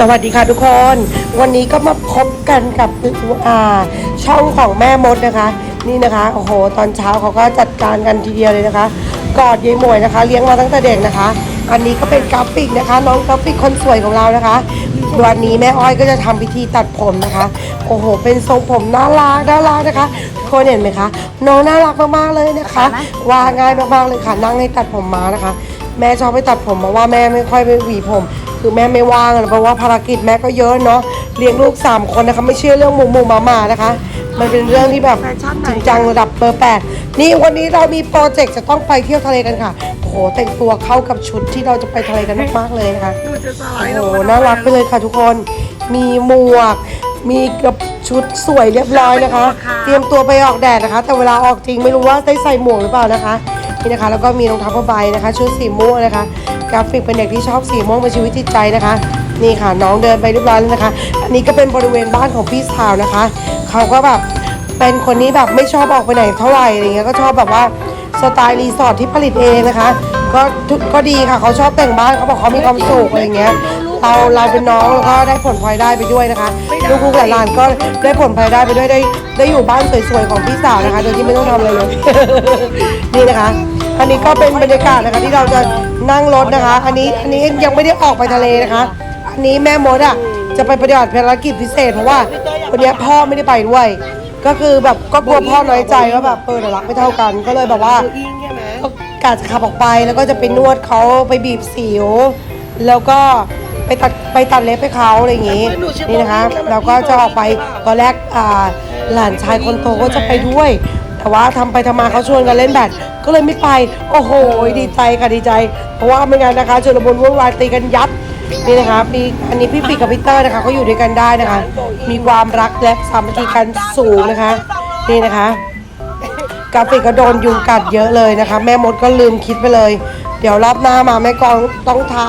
สวัสดีค่ะทุกคน วันนี้ก็มาพบกันกับอ่าช่องของแม่มดนะคะ นี่นะคะโอ้โหตอนเช้าเขาก็จัดการกันทีเดียวเลยนะคะ กอดยายหมวยนะคะ เลี้ยงมาตั้งแต่เด็กนะคะ อันนี้ก็เป็นกราฟิกนะคะ น้องกราฟิกคนสวยของเรานะคะวันนี้แม่อ้อยก็จะทำพิธีตัดผมนะคะโอ้โห เป็นทรงผมน่ารักน่ารักนะคะทุกคนเห็นไหมคะน้องน่ารักมากๆเลยนะคะว่าง่ายมากๆเลยค่ะนั่งให้ตัดผมมานะคะ แม่ชอบไปตัดผมมาว่าแม่ไม่ค่อยไปหวีผม คือแม่ไม่ว่างอะเพราะว่าภารกิจแม่ก็เยอะเนาะเลี้ยงลูก 3 คนนะคะไม่เชื่อเรื่องหมูหมูหมาหมานะคะ มันเป็นเรื่องที่แบบจริงจังระดับเบอร์แปดนี่วันนี้เรามีโปรเจกต์จะต้องไปเที่ยวทะเลกันค่ะโอ้โหแต่งตัวเข้ากับชุดที่เราจะไปทะเลกันมากๆเลยนะคะโอ้โหน่ารักไปเลยค่ะทุกคน มีหมวก มีกับชุดสวยเรียบร้อยนะคะ เตรียมตัวไปออกแดดนะคะ แต่เวลาออกจริงไม่รู้ว่าได้ใส่หมวกหรือเปล่านะคะนี่นะคะ แล้วก็มีรองเท้าผ้าใบนะคะ ชุดสีม่วงนะคะ กราฟิกเป็นเด็กที่ชอบสีม่วงเป็นชีวิตจิตใจนะคะ นี่ค่ะน้องเดินไปเรียบร้อยแล้วนะคะ อันนี้ก็เป็นบริเวณบ้านของพี่สาวนะคะ เขาก็แบบเป็นคนนี้แบบไม่ชอบออกไปไหนเท่าไหร่อะไรเงี้ยก็ชอบแบบว่าสไตล์รีสอร์ทที่ผลิตเองนะคะ ก็ก็ดีค่ะเขาชอบแต่งบ้านเขาบอกเขามีความสุขอะไรเงี้ย เราเราเป็นน้องแล้วก็ได้ผลพลอยได้ไปด้วยนะคะลูกๆหลานๆก็ได้ผลพลอยได้ไปด้วยได้ได้อยู่บ้านสวยๆของพี่สาวนะคะ โดยที่ไม่ต้องทำอะไรเลย นี่นะคะอันนี้ก็เป็นบรรยากาศนะคะที่เราจะนั่งรถนะคะ อันนี้อันนี้ยังไม่ได้ออกไปทะเลนะคะ อันนี้แม่มดอะจะไปปฏิบัติภารกิจพิเศษเพราะว่าวันนี้พ่อไม่ได้ไปด้วย ก็คือแบบก็กลัวพ่อน้อยใจว่าแบบเออเดี๋ยวรักไม่เท่ากัน ก็เลยแบบว่าก็กาจะขับออกไปแล้วก็จะไปนวดเขาไปบีบสิว แล้วก็ ไปตัดไปตัดเล็บให้เขาอะไรอย่างงี้นี่นะคะ เราก็จะออกไปตอนแรกอ่าหลานชายคนโตก็จะไปด้วย แต่ว่าทำไปทำมาเขาชวนกันเล่นแบดก็เลยไม่ไป โอ้โห ดีใจค่ะดีใจ เพราะว่าไม่งั้นนะคะชลบุญวุ่นวายตีกันยับนี่นะคะมีอันนี้พี่ปีกับพี่เตอร์นะคะเขาอยู่ด้วยกันได้นะคะ มีความรักและสามัคคีกันสูงนะคะ นี่นะคะกราฟิกก็โดนยุงกัดเยอะเลยนะคะ แม่มดก็ลืมคิดไปเลย เดี๋ยวรอบหน้ามาแม่กองต้องทา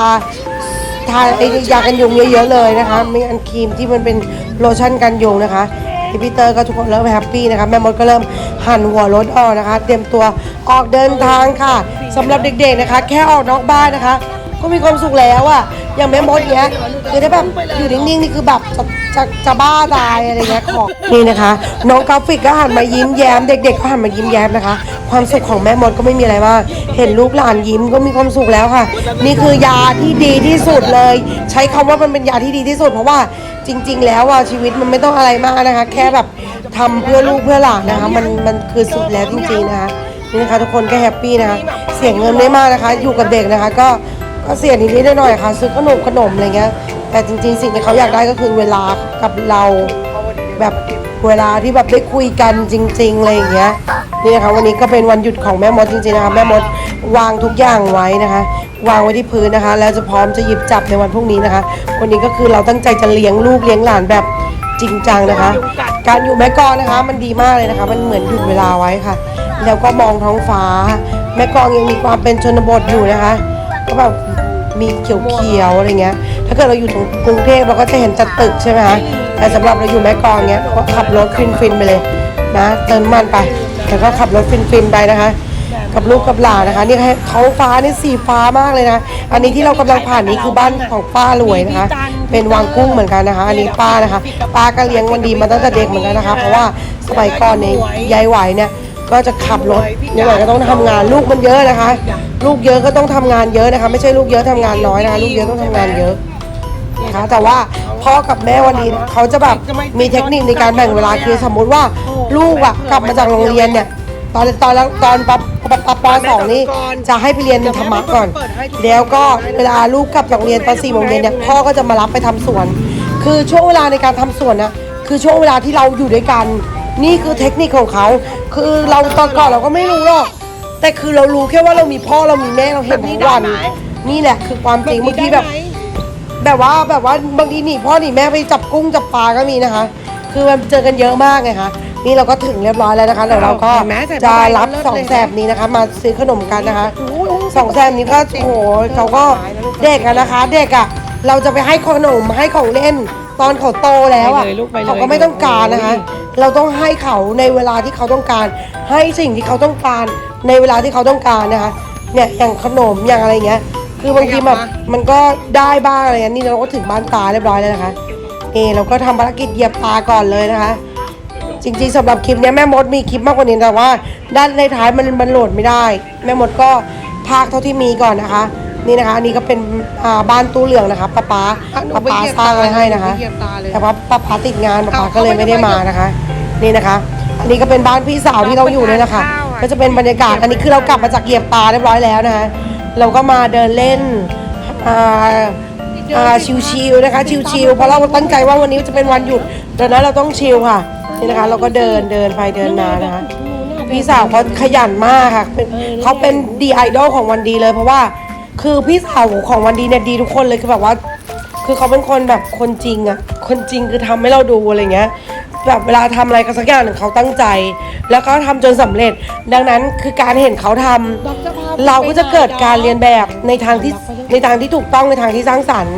ทาไอ้ยากันยุงเยอะๆเลยนะคะมีอันครีมที่มันเป็นโลชั่นกันยุงนะคะพี่ปีเตอร์ก็ทุกคนเริ่มแฮปปี้นะคะแม่มดก็เริ่มหั่นหัวรถออกนะคะ เตรียมตัวออกเดินทางค่ะสำหรับเด็กๆนะคะ แค่ออกนอกบ้านนะคะ ก็มีความสุขแล้วอะอย่างแม่มดเนี้ยคือถ้าแบบอยู่นิ่งๆนี่คือแบบจะจะจะบ้าตายอะไรเงี้ยของนี่นะคะ น้องกราฟิกก็หันมายิ้มแย้ม เด็กๆก็หันมายิ้มแย้มนะคะ ความสุขของแม่มดก็ไม่มีอะไรมากเห็นลูกหลานยิ้มก็มีความสุขแล้วค่ะ นี่คือยาที่ดีที่สุดเลย ใช้คำว่ามันเป็นยาที่ดีที่สุด เพราะว่าจริง ๆ แล้วอะชีวิตมันไม่ต้องอะไรมากนะคะ แค่แบบทำเพื่อลูกเพื่อหลานนะคะ มันมันคือสุดแล้วจริงๆนะคะนี่นะคะทุกคนก็แฮปปี้นะคะเสียงเงินไม่มากนะคะ อยู่กับเด็กนะคะก็ ก็เสียนิดๆหน่อยๆค่ะ ซื้อขนมขนมอะไรเงี้ย แต่จริง ๆ สิ่งที่เขาอยากได้ก็คือเวลากับเราแบบเวลาที่แบบได้คุยกันจริงๆอะไรอย่างเงี้ยนี่นะคะวันนี้ก็เป็นวันหยุดของแม่มดจริงๆนะคะแม่มดวางทุกอย่างไว้นะคะ วางไว้ที่พื้นนะคะ แล้วจะพร้อมจะหยิบจับในวันพรุ่งนี้นะคะ วันนี้ก็คือเราตั้งใจจะเลี้ยงลูกเลี้ยงหลานแบบจริงจังนะคะ การอยู่แม่กองนะคะ มันดีมากเลยนะคะ มันเหมือนหยุดเวลาไว้ค่ะ แล้วก็มองท้องฟ้า แม่กองยังมีความเป็นชนบทอยู่นะคะ ก็แบบมีเขียวๆอะไรเงี้ย ถ้าเกิดเราอยู่ตรงกรุงเทพเราก็จะเห็นจัดตึกใช่ไหมคะแต่สำหรับเราอยู่แม่กลองเงี้ยก็ขับรถฟินๆไปเลยนะเติมน้ำมันไปแล้วก็ขับรถฟินๆไปนะคะ กับลูกกับหลานนะคะ นี่ให้ท้องฟ้านี่สีฟ้ามากเลยนะ อันนี้ที่เรากำลังผ่านนี้คือบ้านของป้ารวยนะคะ เป็นวางกุ้งเหมือนกันนะคะ อันนี้ป้านะคะ ป้าก็เลี้ยงมันดีมาตั้งแต่เด็กเหมือนกันนะคะ เพราะว่าสมัยก่อนเนี่ยยายไหวเนี่ยก็จะขับรถนี่หน่อยก็ต้องทำงานลูกมันเยอะนะคะ ลูกเยอะก็ต้องทำงานเยอะนะคะ ไม่ใช่ลูกเยอะทำงานน้อยนะคะลูกเยอะต้องทำงานเยอะนะคะแต่ว่าพ่อกับแม่วันนี้เขาจะแบบมีเทคนิคในการแบ่งเวลาคือสมมุติว่าลูกอะกลับมาจากโรงเรียนเนี่ย ตอนตอนตอนปปปปสองนี่จะให้ไปเรียนธรรมะก่อน แล้วก็เวลาลูกกลับจากโรงเรียนตอนสี่โมงเย็นเนี่ยพ่อก็จะมารับไปทำสวน คือช่วงเวลาในการทำสวนนะคือช่วงเวลาที่เราอยู่ด้วยกัน นี่คือเทคนิคของเขา คือเราตอนก่อนเราก็ไม่รู้หรอก แต่คือเรารู้แค่ว่าเรามีพ่อเรามีแม่เราเห็นทุกวันนี่แหละ คือความจริงบางทีแบบ แบบว่าแบบว่าบางทีหนีพ่อหนีแม่ไปจับกุ้งจับปลาก็มีนะคะ คือมันเจอกันเยอะมากไงคะนี่เราก็ถึงเรียบร้อยแล้วนะคะเดี๋ยวเราก็เห็นไหมใส่จะผ้าใบรับเลิศสองเลยแสบนี้นะคะ มาซื้อขนมกันนะคะสองแสบนี้ก็โอ้โหเขาก็เด็กอะนะคะ เด็กอะเราจะไปให้ขนมให้ของเล่น ตอนเขาโตแล้วอะไปเลยลูกไปเลย เขาก็ไม่ต้องการนะคะ เราต้องให้เขาในเวลาที่เขาต้องการ ให้สิ่งที่เขาต้องการในเวลาที่เขาต้องการนะคะ เนี่ยอย่างขนมอย่างอะไรเงี้ย คือบางทีแบบมันก็ได้บ้างอะไรเงี้ยนี่เราก็ถึงบ้านตาเรียบร้อยแล้วนะคะนี่เราก็ทำภารกิจเหยียบตาก่อนเลยนะคะ จริงๆสำหรับคลิปเนี้ยแม่มดมีคลิปมากกว่านี้แต่ว่า ด้านในท้ายมันมันโหลดไม่ได้ แม่มดก็พากเท่าที่มีก่อนนะคะ นี่นะคะอันนี้ก็เป็นอ่าบ้านตู้เหลืองนะคะป้าป๊าป้าป๊าสร้างไว้ให้นะคะเหยียบตาเลยแต่ว่าป้าป๊าติดงานป้าป๊าเอาก็เลยไม่ได้มานะคะ นี่นะคะ อันนี้ก็เป็นบ้านพี่สาวที่เราอยู่เนี่ยนะคะข้าวอะก็จะเป็นบรรยากาศอันนี้คือเรากลับมาจากเหยียบตาเรียบร้อยแล้วนะคะ เราก็มาเดินเล่นอ่าอ่าชิวๆนะคะชิวๆเพราะเราตั้งใจว่าวันนี้จะเป็นวันหยุดดังนั้นเราต้องชิลค่ะนี่นะคะ เราก็เดินเดินไปเดินมานะคะพี่สาวเขาขยันมากค่ะเป็นเขาเป็นดีไอดอลของวันดีเลยเพราะว่า คือพี่สาวของวันดีเนี่ยดีทุกคนเลยคือแบบว่า คือเขาเป็นคนแบบคนจริงอะคนจริงคือทำให้เราดูอะไรเงี้ยแบบเวลาทำอะไรก็สักอย่างหนึ่งเขาตั้งใจ แล้วก็ทำจนสำเร็จ ดังนั้นคือการเห็นเขาทำเราก็จะเกิดการเรียนแบบในทางที่ในทางที่ถูกต้องในทางที่สร้างสรรค์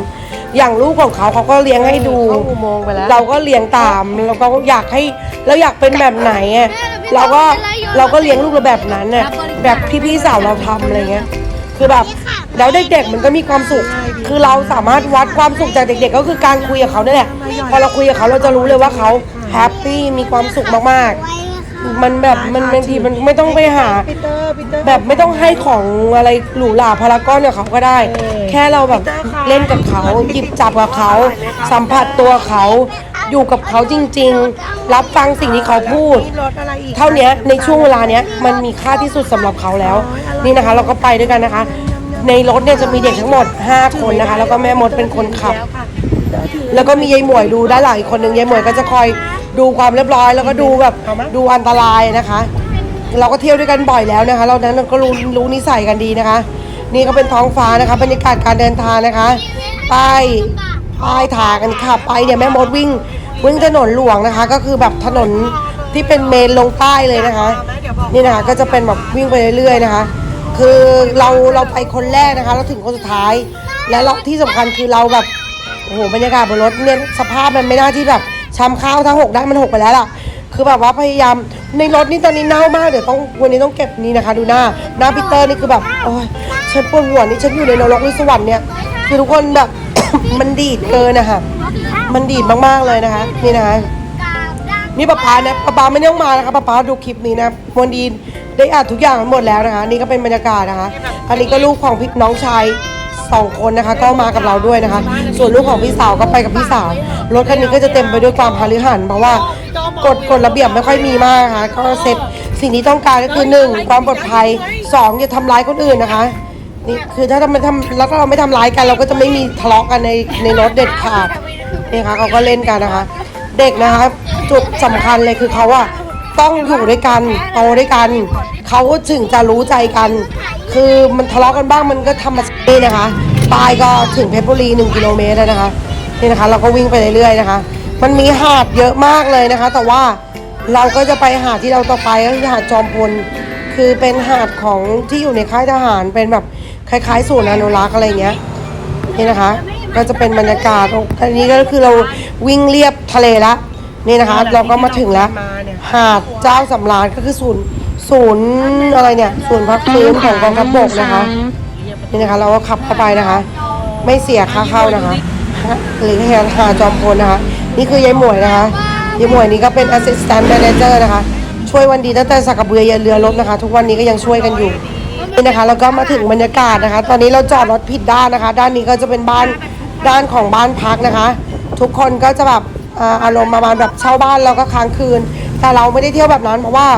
อย่างลูกของเขาเขาก็เลี้ยงให้ดูเข้าอุโมงค์ไปแล้วเราก็เลี้ยงตามเราก็อยากให้เราอยากเป็นแบบไหนอะเราก็เราก็เลี้ยงลูกเราแบบนั้นน่ะแบบที่พี่สาวเราทำอะไรเงี้ย คือแบบแล้วเด็กๆมันก็มีความสุข คือเราสามารถวัดความสุขจากเด็ก ๆ ก็คือการคุยกับเขาเนี่ยแหละพอเราคุยกับเขาเราจะรู้เลยว่าเขาแฮปปี้มีความสุขมากๆ มันแบบมันบางทีมันไม่ต้องไปหา แบบไม่ต้องให้ของอะไรหรูหราพารากอนเนี่ยเขาก็ได้ แค่เราแบบเล่นกับเขาหยิบจับกับเขา สัมผัสตัวเขา อยู่กับเขาจริง ๆ รับฟังสิ่งที่เขาพูดมีรถอะไรอีกเท่าเนี้ยในช่วงเวลาเนี้ยมันมีค่าที่สุดสำหรับเขาแล้ว นี่นะคะ เราก็ไปด้วยกันนะคะ ในรถเนี่ยจะมีเด็กทั้งหมด 5 คนนะคะ แล้วก็แม่มดเป็นคนขับ แล้วก็มียายหมวยดูด้านหลังอีกคนหนึ่งยายหมวยก็จะคอยดูความเรียบร้อย แล้วก็ดูแบบดูอันตรายนะคะ เราก็เที่ยวด้วยกันบ่อยแล้วนะคะ เรานั้นเราก็รู้รู้นิสัยกันดีนะคะ นี่ก็เป็นท้องฟ้านะคะบรรยากาศการเดินทางนะคะป้ายป้ายทางกันค่ะไปเนี่ยแม่มดวิ่ง วิ่งถนนหลวงนะคะ ก็คือแบบถนนที่เป็นเมนลงใต้เลยนะคะ นี่นะคะก็จะเป็นแบบวิ่งไปเรื่อยๆนะคะ คือเราเราไปคนแรกนะคะเราถึงคนสุดท้าย และเราที่สำคัญคือเราแบบโอ้โหบรรยากาศบนรถเนี่ยสภาพมันไม่น่าที่แบบชาข้าวทั้งหกได้มันหกไปแล้วล่ะ คือแบบว่าพยายามในรถนี่ตอนนี้เน่ามากเดี๋ยวต้องวันนี้ต้องเก็บนี่นะคะ ดูหน้าหน้าพีเตอร์นี่คือแบบโอ้ยฉันปวดหัวนี่ฉันอยู่ในนรกหรือสวรรค์เนี่ยคือทุกคนแบบ มันดีดเกินนะคะมันดีดมากๆเลยนะคะ นี่นะคะนี่ป้าป๊านะป้าป๊าไม่ต้องมานะคะป้าป๊าดูคลิปนี้นะวันดีได้อ่านทุกอย่างหมดแล้วนะคะ นี่ก็เป็นบรรยากาศนะคะ อันนี้ก็ลูกของพี่น้องชายสองคนนะคะ ก็มากับเราด้วยนะคะ ส่วนลูกของพี่สาวก็ไปกับพี่สาวรถคันนี้ก็จะเต็มไปด้วยความพาลิหันเพราะว่ากฎกฎระเบียบไม่ค่อยมีมากนะคะก็เสร็จสิ่งที่ต้องการก็คือหนึ่งความปลอดภัยสองอย่าทำร้ายคนอื่นนะคะ นี่คือถ้าเราไม่ทำแล้วก็เราไม่ทำร้ายกัน เราก็จะไม่มีทะเลาะกันในในรถเด็ดขาดนี่ค่ะเขาก็เล่นกันนะคะ เด็กนะคะจุดสำคัญเลยคือเขาอะต้องอยู่ด้วยกันโตด้วยกันเขาถึงจะรู้ใจกัน คือมันทะเลาะกันบ้างมันก็ธรรมชาตินี่นะคะปลายก็ถึงเพชรบุรีหนึ่งกิโลเมตรแล้วนะคะนี่นะคะ เราก็วิ่งไปเรื่อยๆนะคะ มันมีหาดเยอะมากเลยนะคะ แต่ว่าเราก็จะไปหาดที่เราต่อไปก็คือหาดจอมพลคือเป็นหาดของที่อยู่ในค่ายทหารเป็นแบบ คล้ายๆศูนย์อนุรักษ์อะไรอย่างเงี้ยนี่นะคะ ก็จะเป็นบรรยากาศโอ้อันนี้ก็คือเราวิ่งเรียบทะเลละนี่นะคะ เราก็มาถึงแล้ว หาดเจ้าสำราญก็คือศูนย์ศูนย์อะไรเนี่ยศูนย์พักฟื้นของกองทัพบกนะคะนี่นะคะ เราก็ขับเข้าไปนะคะ ไม่เสียค่าเข้านะคะ หรือหาหาดจอมพลนะคะ นี่คือยายหมวยนะคะยายหมวยนี่ก็เป็น assistant manager นะคะ ช่วยวันดีตั้งแต่สักกระเบือยันเรือรบนะคะ ทุกวันนี้ก็ยังช่วยกันอยู่ นี่นะคะแล้วก็มาถึงบรรยากาศนะคะ ตอนนี้เราจอดรถผิดด้านนะคะ ด้านนี้ก็จะเป็นบ้านด้านของบ้านพักนะคะ ทุกคนก็จะแบบอารมณ์ประมาณแบบเช่าบ้านแล้วก็ค้างคืน แต่เราไม่ได้เที่ยวแบบนั้นเพราะว่า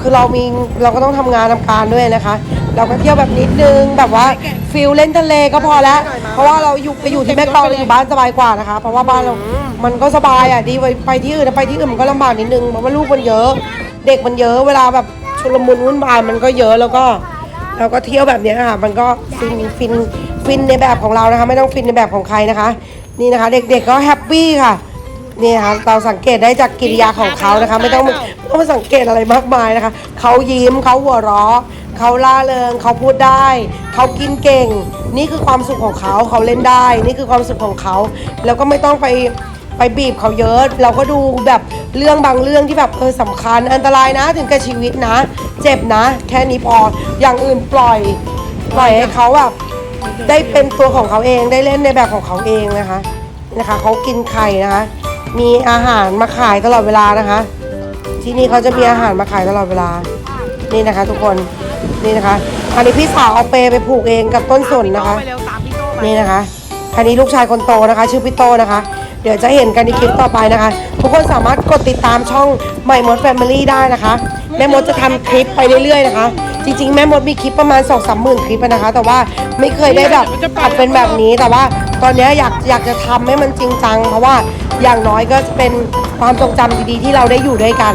คือเรามีเราก็ต้องทำงานทำการด้วยนะคะ เราก็เที่ยวแบบนิดนึงแบบว่าฟิลเล่นทะเลก็พอแล้ว เพราะว่าเราอยู่ไปอยู่ที่แม่กลองเราอยู่บ้านสบายกว่านะคะ เพราะว่าบ้านเรา มันก็สบายอะดีไปที่อื่นไปที่อื่นมันก็ลำบากนิดนึงเพราะว่าลูกมันเยอะ เด็กมันเยอะเวลาแบบชุลมุนวุ่นวายมันก็เยอะแล้วก็ เราก็เที่ยวแบบนี้ค่ะมันก็ฟินฟินฟินในแบบของเรานะคะ ไม่ต้องฟินในแบบของใครนะคะ นี่นะคะ เด็กๆก็แฮปปี้ค่ะนี่นะคะเราสังเกตได้จากกิริยาของเขานะคะ ไม่ต้องไม่ต้องมาสังเกตอะไรมากมายนะคะเขายิ้มเขาหัวเราะเขาล่าเริงเขาพูดได้เขากินเก่ง นี่คือความสุขของเขาเขาเล่นได้ นี่คือความสุขของเขา แล้วก็ไม่ต้องไป ไปบีบเขาเยอะ เราก็ดูแบบเรื่องบางเรื่องที่แบบเออสำคัญอันตรายนะถึงกับชีวิตนะ เจ็บนะ แค่นี้พออย่างอื่นปล่อย ปล่อยให้เขาแบบได้เป็นตัวของเขาเองได้เล่นในแบบของเขาเองนะคะนะคะเขากินไข่นะคะ มีอาหารมาขายตลอดเวลานะคะ ที่นี่เขาจะมีอาหารมาขายตลอดเวลา นี่นะคะ ทุกคนนี่นะคะอันนี้พี่สาวเอาเปไปผูกเองกับต้นสนนะคะ นี่นะคะคันนี้ลูกชายคนโตนะคะ ชื่อพี่โตนะคะ เดี๋ยวจะเห็นกันในคลิปต่อไปนะคะ ทุกคนสามารถกดติดตามช่องใหม่มดแฟมิลี่ได้นะคะ แม่มดจะทำคลิปไปเรื่อยๆนะคะ จริงๆ แม่มดมีคลิปประมาณ2องสามหมื่นคลิปนะคะ แต่ว่าไม่เคยได้แบบอัดเป็นแบบนี้แต่ว่าตอนนี้อยากอยากจะทำให้มันจริงจังเพราะว่าอย่างน้อยก็เป็นความทรงจำดีๆที่เราได้อยู่ด้วยกัน